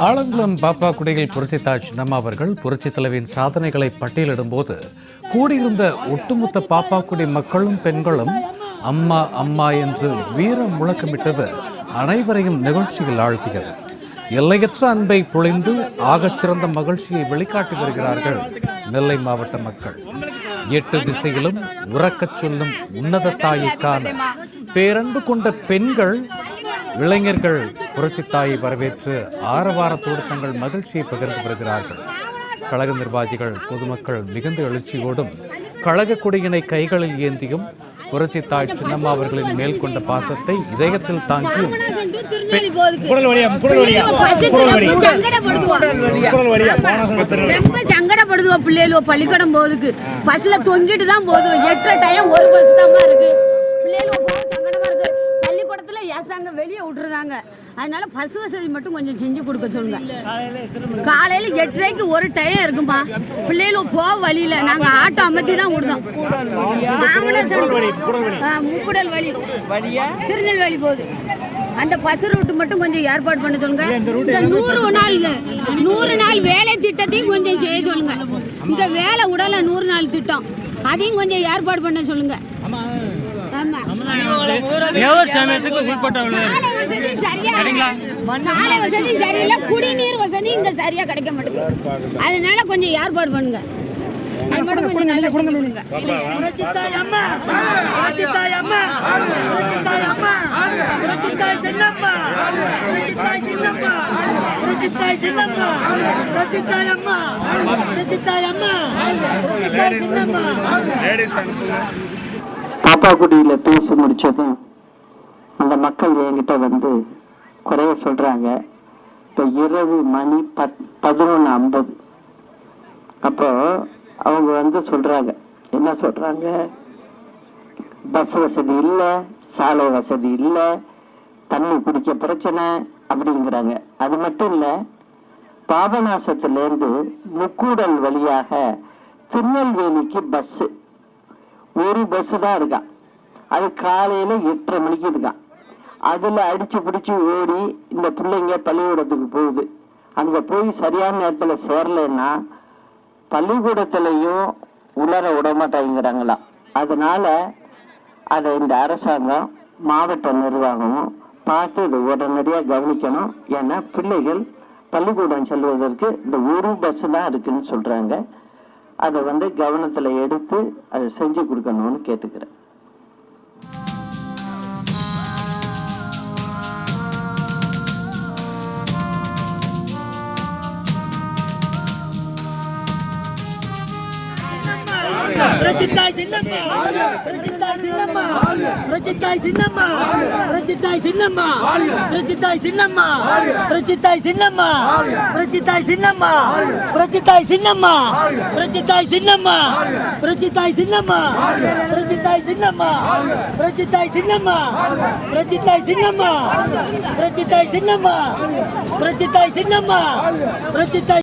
ஆலங்குளம் பாப்பா குடியில் புரட்சித்தாய் சின்னம்மா அவர்கள் புரட்சி தலைவியின் சாதனைகளை பட்டியலிடும்போது கூடியிருந்த ஒட்டுமொத்த பாப்பாக்குடி மக்களும் பெண்களும் அம்மா அம்மா என்று வீர முழக்கமிட்டது அனைவரையும் நிகழ்ச்சியில் ஆழ்த்தியது. எல்லையற்ற அன்பை பொழிந்து ஆகச் சிறந்த மகிழ்ச்சியை வெளிக்காட்டி வருகிறார்கள் நெல்லை மாவட்ட மக்கள். எட்டு திசையிலும் உறக்கச் சொல்லும் உன்னத தாயைக்கான பேரன்பு கொண்ட பெண்கள் இளைஞர்கள் புரட்சித் தாயை வரவேற்று ஆரவாரத்தோடு தங்கள் மகிழ்ச்சியை பகிர்ந்து வருகிறார்கள். கழக நிர்வாகிகள் பொதுமக்கள் மிகுந்த எழுச்சியோடும் கழக கொடியினை கைகளில் ஏந்தியும் புரட்சித் தாய் சின்னம்மா அவர்களின் மேல் கொண்ட பாசத்தை இதயத்தில் தாங்கியும் ரொம்ப சங்கடப்படுதுவா. குடல் வழியா. பானாசம் திருநெல்வேலி ரொம்ப சங்கடப்படுதுவா பிள்ளைகளோ பள்ளிக்கூடம் போகுதுக்கு பஸ்ல தொங்கிட்டு தான் போகுது. எட்டரை டைம் ஒரு பஸ் தான் இருக்கு பிள்ளைகளோ போக சங்கடமா இருக்கு ஏசாங்க வெளியே விட்டுருந்தாங்க அதனால பஸ் வசதி மட்டும் கொஞ்சம் செஞ்சு கொடுக்க சொல்லுங்க. காலையில எட்டரைக்கு ஒரு டைம் இருக்குமா பிள்ளைகளோ போக வழியில நாங்க ஆட்டோ அமர்த்தி தான் விடுதோம். முக்குடல் வழி. திருநெல்வேலி போகுது. அந்த பஸ் ரூட் மட்டும் கொஞ்சம் ஏற்பாடு பண்ண சொல்லுங்க. இந்த நூறு நாள் நூறு நாள் வேலை திட்டத்தையும் கொஞ்சம் செய்ய சொல்லுங்க. இந்த வேலை உடல நூறு நாள் திட்டம். அதையும் கொஞ்சம் ஏற்பாடு பண்ண சொல்லுங்க. ஆமா சமயத்துக்கு உட்பட்டவர்கள். சாலை வசதி சரியா சாலை வசதி சரியில்லை குடிநீர் வசதி இங்க சரியா கிடைக்க மாட்டேங்குது. அதனால கொஞ்சம் ஏற்பாடு பண்ணுங்க அது மட்டும் கொஞ்சம் நல்லா கொடுங்க அம்மா அம்மா அம்மா புரட்சித்தாய் சின்னம்மா புரட்சித்தாய் சின்னம்மா புரட்சித்தாய் சின்னம்மா புரட்சித்தாய் அம்மா புரட்சித்தாய் அம்மா புரட்சித்தாய் சின்னம்மா. பாப்பாக்குடியில் பேசி முடித்ததும் அந்த மக்கள் என்கிட்ட வந்து குறைய சொல்கிறாங்க இப்போ இரவு மணி பத் பதினொன்று ஐம்பது. அப்போ அவங்க வந்து சொல்கிறாங்க என்ன சொல்கிறாங்க பஸ் வசதி இல்லை சாலை வசதி இல்லை தண்ணி குடிக்க பிரச்சனை அப்படிங்கிறாங்க. அது மட்டும் இல்லை பாபநாசத்துலேருந்து முக்கூடல் வழியாக திருநெல்வேலிக்கு பஸ்ஸு. ஒரு பஸ் தான் இருக்கான். அது காலையில் எட்டரை மணிக்கு இருக்கான். அதில் அடித்து பிடிச்சி ஓடி இந்த பிள்ளைங்க பள்ளிக்கூடத்துக்கு போகுது. அங்கே போய் சரியான நேரத்தில் சேரலைன்னா பள்ளிக்கூடத்துலையும் உலர விட அதனால் அதை இந்த அரசாங்கம் மாவட்ட நிர்வாகமும் பார்த்து இதை உடனடியாக கவனிக்கணும். ஏன்னா பிள்ளைகள் பள்ளிக்கூடம் செல்வதற்கு இந்த ஒரு பஸ் தான் இருக்குன்னு சொல்கிறாங்க அதை வந்து கவனத்துல எடுத்து அதை செஞ்சு கொடுக்கணும்னு கேட்டுக்கிறேன். புரட்சித்தாய் சின்னம்மா புரட்சித்தாய் சின்னம்மா புரட்சித்தாய் சின்னம்மா புரட்சித்தாய் சின்னம்மா புரட்சித்தாய் சின்னம்மா புரட்சித்தாய் சின்னம்மா புரட்சித்தாய் சின்னம்மா புரட்சித்தாய் சின்னம்மா புரட்சித்தாய் சின்னம்மா புரட்சித்தாய் சின்னம்மா புரட்சித்தாய் சின்னம்மா புரட்சித்தாய் சின்னம்மா புரட்சித்தாய் சின்னம்மா புரட்சித்தாய் சின்னம்மா புரட்சித்தாய் சின்னம்மா புரட்சித்தாய்